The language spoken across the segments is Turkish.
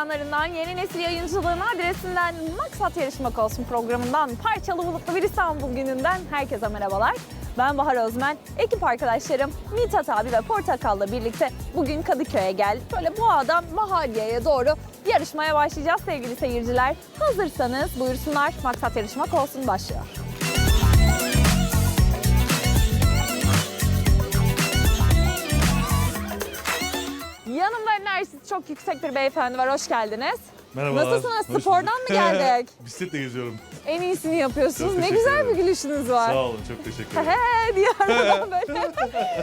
ekranlarından yeni nesil yayıncılığın adresinden Maksat Yarışmak Olsun programından parçalı bulutlu bir İstanbul gününden herkese merhabalar. Ben Bahar Özmen, ekip arkadaşlarım Mithat abi ve Portakal'la birlikte bugün Kadıköy'e geldik. Böyle Boğa'dan Mahalle'ye doğru yarışmaya başlayacağız sevgili seyirciler. Hazırsanız buyursunlar Maksat Yarışmak Olsun başlıyor. Enerjisi çok yüksek bir beyefendi var. Hoş geldiniz. Merhabalar. Nasılsınız? Hoş Spordan mı geldik? Bisikletle geziyorum. En iyisini yapıyorsunuz. Çok Ne güzel bir ederim. gülüşünüz var. Sağ olun, çok teşekkür ederim. He diye aradan böyle.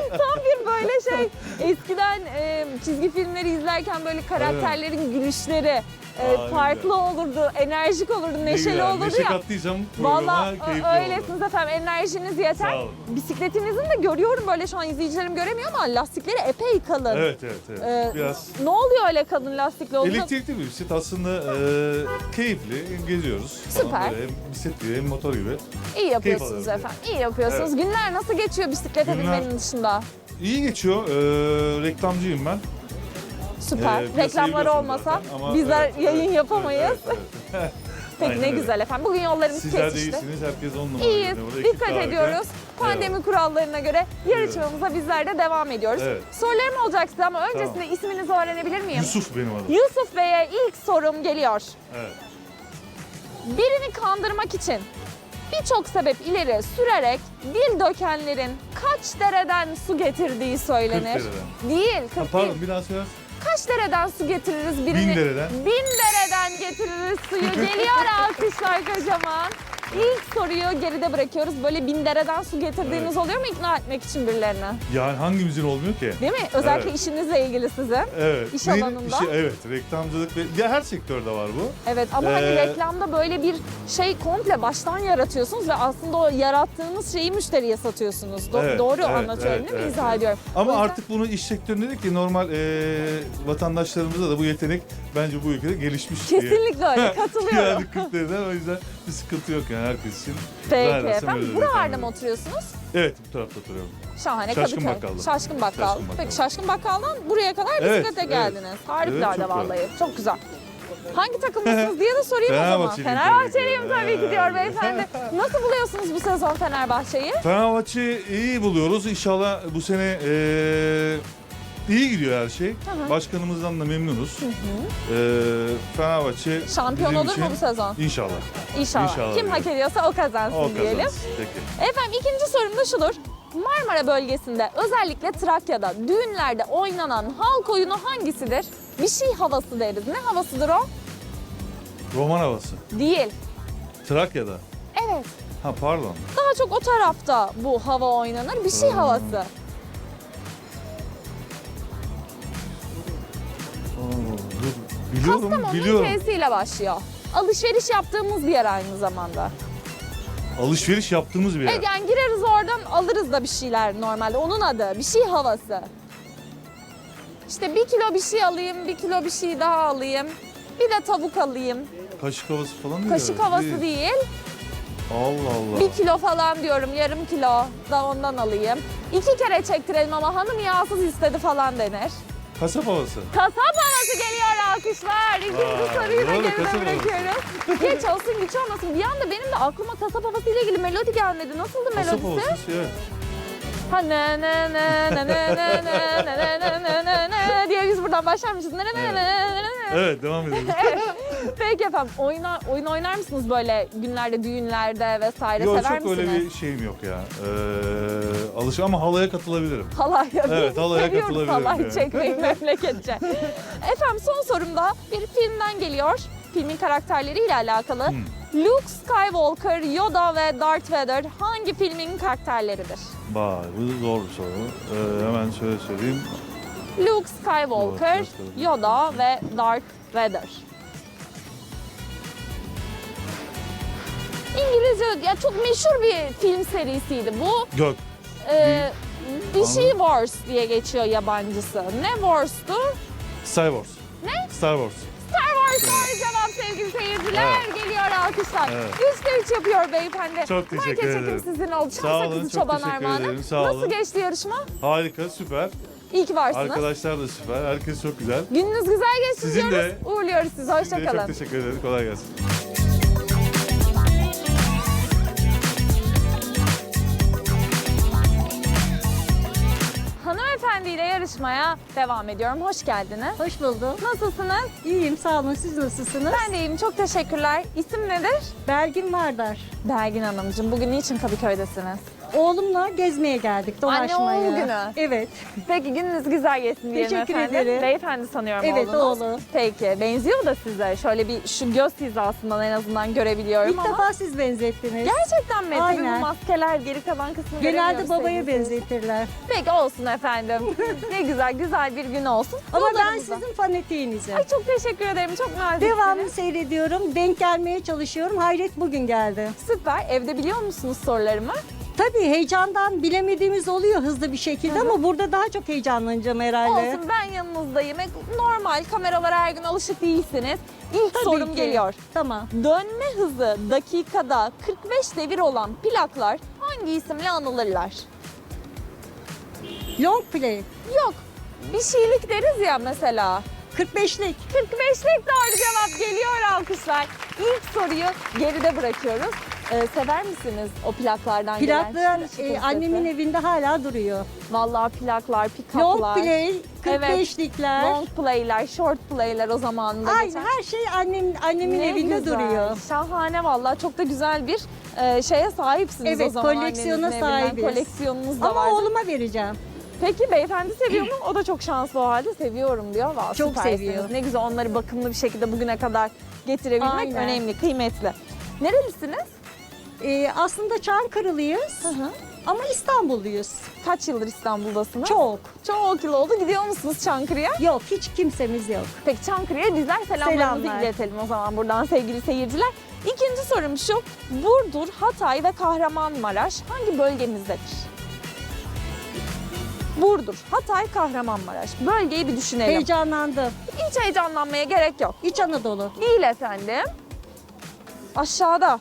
Tam bir böyle şey. Eskiden e, çizgi filmleri izlerken böyle karakterlerin gülüşleri e, Aynen. farklı olurdu, enerjik olurdu, Ne neşeli güzel, olurdu Neşe ya. kattıysam programa keyifli öylesiniz oldu. efendim enerjiniz yeter. Sağ olun. Bisikletinizin de görüyorum böyle şu an izleyicilerim göremiyor ama lastikleri epey kalın. Evet, evet, evet. Ee, Biraz Ne oluyor öyle kalın lastikli olduğunda? elektrikli bir bisiklet aslında e, keyifli, geziyoruz. falan Süper. Böyle Hem bisiklet gibi hem motor gibi. İyi yapıyorsunuz alıyorum efendim. İyi yapıyorsunuz. Günler nasıl geçiyor bisiklete Günler- binmenin dışında? İyi geçiyor. E, reklamcıyım ben. Süper. E, piyasayı Reklamlar olmasa zaten bizler evet, yayın evet, yapamayız. evet, evet. Peki Aynen ne öyle. güzel efendim. Bugün yollarımız Sizler de kesişti. iyisiniz, herkes on numara. İyiyiz. Dikkat ediyoruz. Pandemi kurallarına göre yarışmamıza bizler de devam ediyoruz. Evet. Sorularım olacak size ama öncesinde isminizi öğrenebilir miyim? Yusuf benim adım. Yusuf Bey'e ilk sorum geliyor. Evet. Birini kandırmak için birçok sebep ileri sürerek dil dökenlerin kaç dereden su getirdiği söylenir? 40 dereden. Değil, 40 Ha, değil. pardon bir daha söylersin. Kaç dereden su getiririz birini? Bin dereden. Bin dereden getiririz suyu. Geliyor alkışlar kocaman. İlk soruyu geride bırakıyoruz. Böyle bin dereden su getirdiğiniz Evet. oluyor mu ikna etmek için birilerini? Yani hangimizin olmuyor ki? Değil mi? Özellikle Evet. işinizle ilgili sizin. Evet. İş Benim alanında. işi- evet, reklamcılık ve ya her sektörde var bu. Evet ama hani Ee, reklamda böyle bir şey komple baştan yaratıyorsunuz ve aslında o yarattığınız şeyi müşteriye satıyorsunuz. Do- Evet, doğru evet, anlatıyorum evet, değil mi? evet, İzah evet. ediyorum. Ama O yüzden- artık bunu iş sektöründe değil ki normal e, vatandaşlarımızda da bu yetenek bence bu ülkede gelişmiş diye. Kesinlikle öyle katılıyorum. yani 40 dereden o yüzden bir sıkıntı yok yani herkes için. Peki Zannedersem efendim. Buralarda mı oturuyorsunuz? Evet bu tarafta oturuyorum. Şahane Şaşkın Kadıköy. Bakkal'da. Şaşkın Bakkal. Şaşkın Bakkal. Peki Şaşkın Bakkal'dan buraya kadar Evet, bisiklete evet. geldiniz. Harikulade çok vallahi. Çok güzel. Hangi takımlısınız diye de sorayım o zaman. Fenerbahçeliyim tabii ki. tabii ki diyor beyefendi. Nasıl buluyorsunuz bu sezon Fenerbahçe'yi? Fenerbahçe iyi buluyoruz. İnşallah bu sene e, iyi gidiyor her şey. hı. Başkanımızdan da memnunuz. E, Fenerbahçe Şampiyon bizim olur mu için- bu sezon? İnşallah. İnşallah. İnşallah Kim hak ediyorsa o kazansın O diyelim. kazansın. Peki. Efendim ikinci sorum da şudur. Marmara bölgesinde özellikle Trakya'da düğünlerde oynanan halk oyunu hangisidir? Bir şey havası deriz. Ne havasıdır o? Roman havası. Değil. Trakya'da. Evet. Ha pardon. Daha çok o tarafta bu hava oynanır. Bir şey Hmm. havası. Biliyorum, Kastamonu'nun biliyorum. K'siyle başlıyor. Alışveriş yaptığımız bir yer aynı zamanda. Alışveriş yaptığımız bir yer. Evet yani gireriz oradan alırız da bir şeyler normalde. Onun adı bir şey havası. İşte bir kilo bir şey alayım, bir kilo bir şey daha alayım. Bir de tavuk alayım. Kaşık havası falan değil. Kaşık havası değil. Allah Allah. Bir kilo falan diyorum, yarım kilo da ondan alayım. İki kere çektirelim ama hanım yağsız istedi falan denir. Kasap havası. Kasap havası alkışlar. İkinci Vay, soruyu da doğru, geride kasap havası. bırakıyoruz. Geç olsun güç olmasın. Bir anda benim de aklıma kasap havası ile ilgili melodi gelmedi. Nasıldı Kasap melodisi? evet. Ha ne ne ne ne ne ne ne ne ne ne ne ne ne diye biz buradan başlarmışız. Ne ne ne ne ne ne ne. Evet devam edelim. Peki efendim oyun, oyun oynar mısınız böyle günlerde, düğünlerde vesaire Yok sever çok öyle misiniz? bir şeyim yok ya. Ee, alış ama halaya katılabilirim. Halay Evet, halaya seviyoruz katılabilirim halay yani. çekmeyi memleketçe. Efendim son sorum da bir filmden geliyor. Filmin karakterleriyle alakalı. Hmm. Luke Skywalker, Yoda ve Darth Vader hangi filmin karakterleridir? Vay bu zor bir soru. Ee, hemen şöyle söyleyeyim. Luke Skywalker, Luke Skywalker. Yoda ve Darth Vader. İngilizce ya çok meşhur bir film serisiydi bu. Gök. Ee, bir şey. Wars diye geçiyor yabancısı. Ne Wars'tu? Star Wars. Ne? Star Wars. Star Wars doğru cevap sevgili seyirciler. Geliyor alkışlar. Evet. Üçte üç yapıyor beyefendi. Çok teşekkür çekim ederim. sizin oldu. Sağ olun, sakızı çok çoban teşekkür armağanı. ederim, sağ Nasıl olun. geçti yarışma? Harika, süper. İyi ki varsınız. Arkadaşlar da süper. Herkes çok güzel. Gününüz güzel geçsin Sizin diyoruz. de. Uğurluyoruz sizi. Hoşçakalın. Çok teşekkür ederim. Kolay gelsin. Hanımefendiyle yarışmaya devam ediyorum. Hoş geldiniz. Hoş buldum. Nasılsınız? İyiyim sağ olun. Siz nasılsınız? Ben de iyiyim. Çok teşekkürler. İsim nedir? Belgin Vardar. Belgin Hanımcığım. Bugün niçin Kadıköy'desiniz? Oğlumla gezmeye geldik dolaşmaya. oğul günü. Evet. Peki gününüz güzel geçsin diyelim Teşekkür efendim. ederim. Beyefendi sanıyorum Evet oğlunuz. oğlu. Peki. Benziyor da size? Şöyle bir şu göz hizasından en azından görebiliyorum İlk ama. defa siz benzettiniz. Gerçekten mi? Tabii Aynen. bu maskeler geri kalan kısmı Genelde göremiyoruz babaya sevgili benzetirler. Peki olsun efendim. ne güzel, güzel bir gün olsun. Ama ben Yollarımızda. sizin fanatiğinizim. Ay çok teşekkür ederim. Çok naziksiniz. Devamlı seyrediyorum. Denk gelmeye çalışıyorum. Hayret bugün geldi. Süper. Evde biliyor musunuz sorularımı? Tabii heyecandan bilemediğimiz oluyor hızlı bir şekilde ama burada daha çok heyecanlanacağım herhalde. Olsun ben yanınızdayım. E, Normal kameralara her gün alışık değilsiniz. İlk Tabii sorum ki. geliyor. Tamam. Dönme hızı dakikada 45 devir olan plaklar hangi isimle anılırlar? Long play. Yok. Bir şeylik deriz ya mesela. 45'lik. 45'lik doğru cevap geliyor alkışlar. İlk soruyu geride bırakıyoruz. Ee, sever misiniz o plaklardan Plaklar gelen? e, annemin evinde hala duruyor. Vallahi plaklar, pick-up'lar. Long play, Evet. 45'likler. Long play'ler, short play'ler o zamanında Aynı geçen. her şey annem annemin Ne evinde güzel. duruyor. Şahane vallahi çok da güzel bir e, şeye sahipsiniz Evet, o zaman koleksiyona annenizin evinden. sahibiz. Koleksiyonunuz da Ama vardır. oğluma vereceğim. Peki beyefendi seviyor mu? O da çok şanslı o halde seviyorum diyor. Vallahi Çok süpersiniz. seviyor. Ne güzel onları bakımlı bir şekilde bugüne kadar getirebilmek Aynen. önemli, kıymetli. Nerelisiniz? Ee, aslında Çankırılıyız Hı hı. ama İstanbulluyuz. Kaç yıldır İstanbul'dasınız? Çok. Çok yıl oldu. Gidiyor musunuz Çankırı'ya? Yok hiç kimsemiz yok. Peki Çankırı'ya bizler selamlarımızı Selamlar. iletelim o zaman buradan sevgili seyirciler. İkinci sorum şu. Burdur, Hatay ve Kahramanmaraş hangi bölgemizdedir? Burdur, Hatay, Kahramanmaraş. Bölgeyi bir düşünelim. Heyecanlandım. Hiç heyecanlanmaya gerek yok. İç Anadolu. Değil efendim. Aşağıda.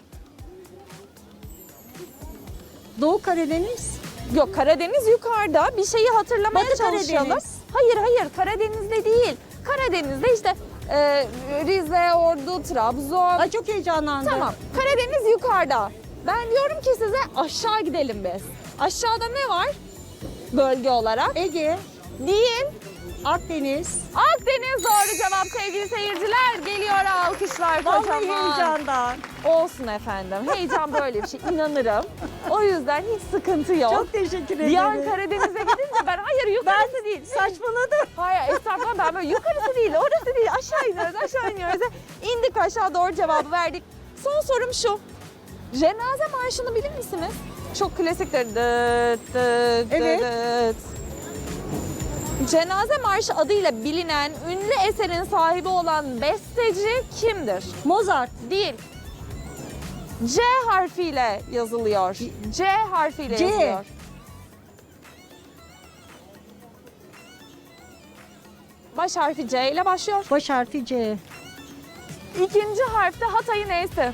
Doğu Karadeniz. Yok Karadeniz yukarıda. Bir şeyi hatırlamaya Batı çalışalım. Karadeniz. Hayır hayır Karadeniz'de değil. Karadeniz'de işte e, Rize, Ordu, Trabzon. Ay çok heyecanlandım. Tamam. Karadeniz yukarıda. Ben diyorum ki size aşağı gidelim biz. Aşağıda ne var? Bölge olarak. Ege, Değil. Akdeniz. Akdeniz doğru cevap sevgili seyirciler. Geliyor alkışlar Vallahi kocaman. heyecandan. Olsun efendim. Heyecan böyle bir şey. inanırım. O yüzden hiç sıkıntı yok. Çok teşekkür ederim. An Karadeniz'e gidince ben hayır yukarısı değil. Saçmaladım. Hayır estağfurullah ben böyle yukarısı değil orası değil aşağı iniyoruz aşağı iniyoruz. İndik aşağı doğru cevabı verdik. Son sorum şu. Cenaze marşını bilir misiniz? Çok klasiktir. Dıt dıt Evet. dıt. Cenaze marşı adıyla bilinen ünlü eserin sahibi olan besteci kimdir? Mozart. Değil. C harfiyle yazılıyor. C harfiyle C. yazılıyor. Baş harfi C ile başlıyor. Baş harfi C. İkinci harfte Hatay'ın E'si.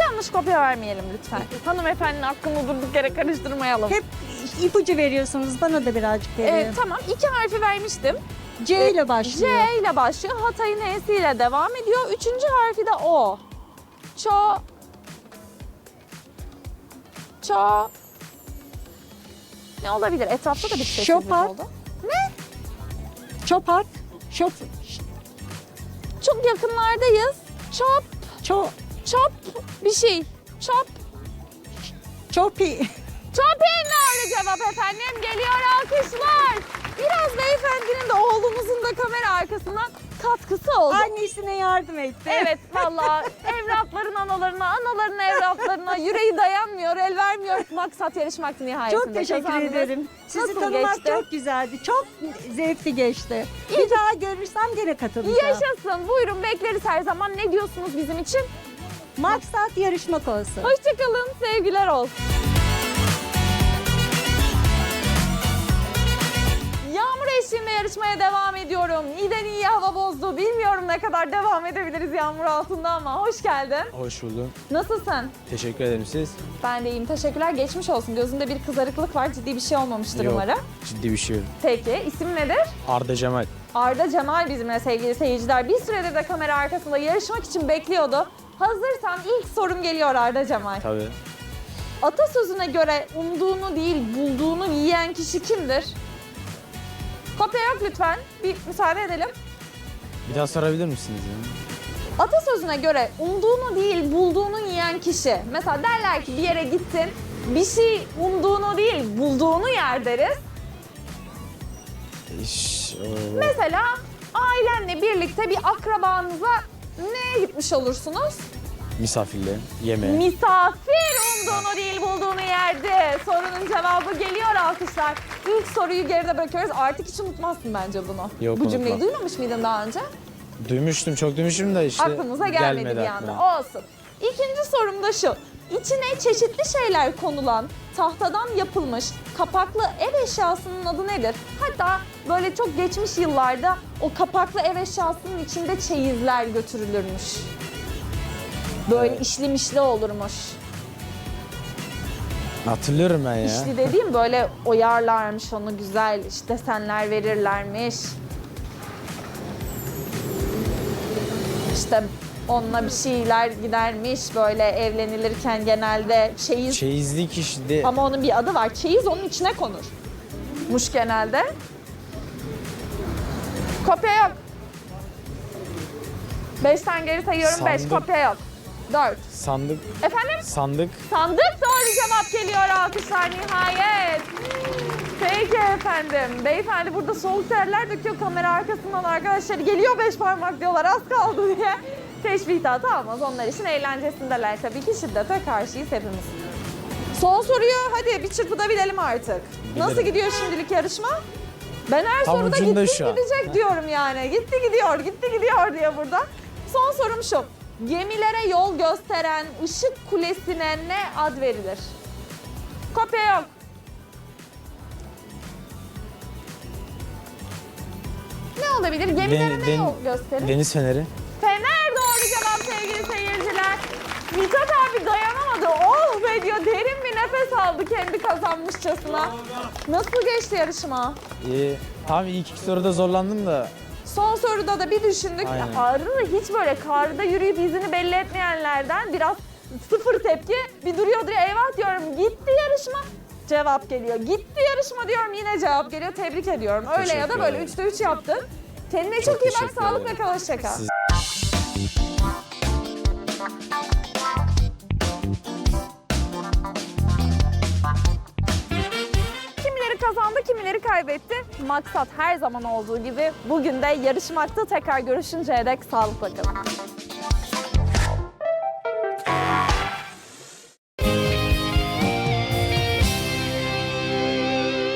Yanlış kopya vermeyelim lütfen. Hanımefendinin hakkını durduk yere karıştırmayalım. Hep ipucu veriyorsunuz. Bana da birazcık verin. Ee, tamam iki harfi vermiştim. C ile başlıyor. C ile başlıyor. Hatay'ın E'si ile devam ediyor. Üçüncü harfi de O. Ço. Ço. Ne olabilir? Etrafta da bir sessizlik Şopar. oldu. Çopart. Şop. Çok yakınlardayız. Çop. Ço. Çop bir şey. Çop. Çopi. Çopin doğru cevap efendim. Geliyor alkışlar. Biraz beyefendinin de oğlumuzun da kamera arkasından katkısı oldu. Annesine yardım etti. Evet valla evlatların analarına, anaların evlatlarına yüreği dayanmıyor, el vermiyor. Maksat yarışmaktı nihayetinde. Çok teşekkür Kazandınız. ederim. Sizi Nasıl tanımak geçti? çok güzeldi. Çok zevkli geçti. Bir daha görürsem gene katılacağım. Yaşasın. Buyurun bekleriz her zaman. Ne diyorsunuz bizim için? Maksat yarışmak olsun. Hoşçakalın. Sevgiler olsun. Yağmur eşliğinde yarışmaya devam ediyorum. İyiden iyi hava bozdu. Bilmiyorum ne kadar devam edebiliriz yağmur altında ama hoş geldin. Hoş buldum. Nasılsın? Teşekkür ederim siz. Ben de iyiyim. Teşekkürler. Geçmiş olsun. Gözünde bir kızarıklık var. Ciddi bir şey olmamıştır Yok. umarım. Ciddi bir şey yok. Peki isim nedir? Arda Cemal. Arda Cemal bizimle sevgili seyirciler. Bir süredir de kamera arkasında yarışmak için bekliyordu. Hazırsan ilk sorum geliyor Arda Cemal. Tabii. Atasözüne göre umduğunu değil bulduğunu yiyen kişi kimdir? Kopya yok lütfen. Bir müsaade edelim. Bir daha sorabilir misiniz? Ya? Atasözüne göre umduğunu değil bulduğunu yiyen kişi. Mesela derler ki bir yere gittin bir şey umduğunu değil bulduğunu yer deriz. İş, o- Mesela ailenle birlikte bir akrabanıza neye gitmiş olursunuz? misafirle, yeme. Misafir umduğunu değil bulduğunu yerdi. Sorunun cevabı geliyor alkışlar. İlk soruyu geride bırakıyoruz. Artık hiç unutmazsın bence bunu. Yok, Bu cümleyi unutmam. duymamış mıydın daha önce? Duymuştum, çok duymuştum da işte Aklımıza gelmedi, bir anda. Olsun. İkinci sorum da şu. İçine çeşitli şeyler konulan, tahtadan yapılmış, kapaklı ev eşyasının adı nedir? Hatta böyle çok geçmiş yıllarda o kapaklı ev eşyasının içinde çeyizler götürülürmüş. Böyle işli mişli olurmuş. Hatırlıyorum ben ya. İşli dediğim böyle oyarlarmış onu güzel işte desenler verirlermiş. İşte onunla bir şeyler gidermiş böyle evlenilirken genelde çeyiz Çeyizlik işte. ama onun bir adı var. Çeyiz onun içine konur. Muş genelde. Kopya yok. Beşten geri sayıyorum. Beş Sandık. kopya yok. Dört. Sandık, Efendim? sandık. Sandık doğru cevap geliyor alkışlar nihayet. Peki efendim. Beyefendi burada soğuk terler döküyor kamera arkasından arkadaşlar. Geliyor beş parmak diyorlar az kaldı diye. Teşbihata almaz. Onlar için eğlencesindeler tabii ki şiddete karşıyız hepimiz. Son soruyu hadi bir çırpıda bilelim artık. Nasıl Bilelim. gidiyor şimdilik yarışma? Ben her Tam soruda ucunda gitti şu an. gidecek diyorum yani. Gitti gidiyor, gitti gidiyor diye burada. Son sorum şu. Gemilere yol gösteren ışık kulesine ne ad verilir? Kopya yok. Ne olabilir? Gemilere Den- ne den- yol gösterir? Deniz feneri. Fener doğru cevap sevgili seyirciler. Mithat abi dayanamadı. Oh be diyor. Derin bir nefes aldı kendi kazanmışçasına. Nasıl geçti yarışma? Ee, tamam ilk iki soruda zorlandım da Son soruda da bir düşündük. Aynen. Da hiç böyle karda yürüyüp izini belli etmeyenlerden biraz sıfır tepki. Bir duruyor duruyor eyvah diyorum gitti yarışma. Cevap geliyor. Gitti yarışma diyorum yine cevap geliyor. Tebrik ediyorum. Öyle ya da böyle ederim. üçte üç yaptın. Kendine çok, iyi bak. Sağlıkla kal. Hoşça kal. Siz- Kimileri kazandı, kimileri kaybetti. Maksat her zaman olduğu gibi bugün de yarışmakta tekrar görüşünceye dek sağlıkla kalın.